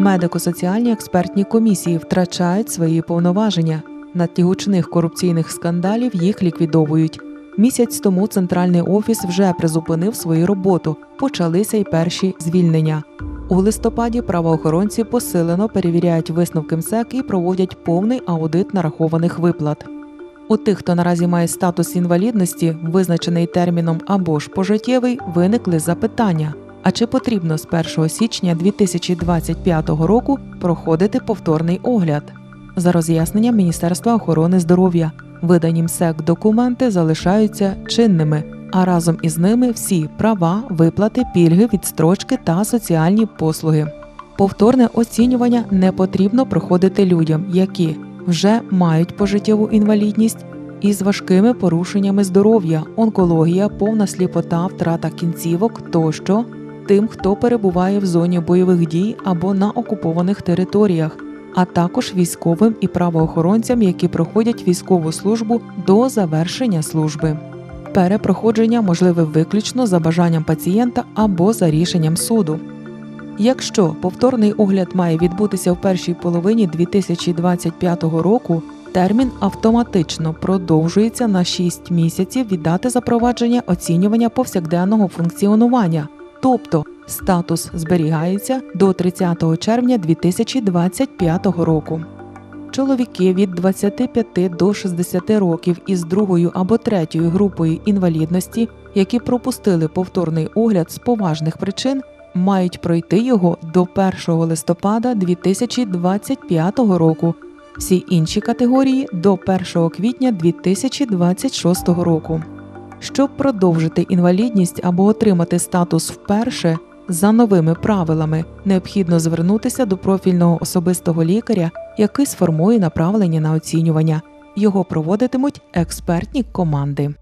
Медико-соціальні експертні комісії втрачають свої повноваження. На тлі гучних корупційних скандалів їх ліквідовують. Місяць тому центральний офіс вже призупинив свою роботу. Почалися й перші звільнення. У листопаді правоохоронці посилено перевіряють висновки МСЕК і проводять повний аудит нарахованих виплат. У тих, хто наразі має статус інвалідності, визначений терміном або ж пожиттєвий, виникли запитання: а чи потрібно з 1 січня 2025 року проходити повторний огляд? За роз'ясненням Міністерства охорони здоров'я, видані МСЕК документи залишаються чинними, а разом із ними всі права, виплати, пільги, відстрочки та соціальні послуги. Повторне оцінювання не потрібно проходити людям, які вже мають пожиттєву інвалідність із важкими порушеннями здоров'я, онкологія, повна сліпота, втрата кінцівок тощо, тим, хто перебуває в зоні бойових дій або на окупованих територіях, а також військовим і правоохоронцям, які проходять військову службу до завершення служби. Перепроходження можливе виключно за бажанням пацієнта або за рішенням суду. Якщо повторний огляд має відбутися в першій половині 2025 року, термін автоматично продовжується на 6 місяців від дати запровадження оцінювання повсякденного функціонування, тобто статус зберігається до 30 червня 2025 року. Чоловіки від 25 до 60 років із другою або третьою групою інвалідності, які пропустили повторний огляд з поважних причин, мають пройти його до 1 листопада 2025 року. Всі інші категорії до 1 квітня 2026 року. Щоб продовжити інвалідність або отримати статус вперше за новими правилами, необхідно звернутися до профільного особистого лікаря, який сформує направлення на оцінювання. Його проводитимуть експертні команди.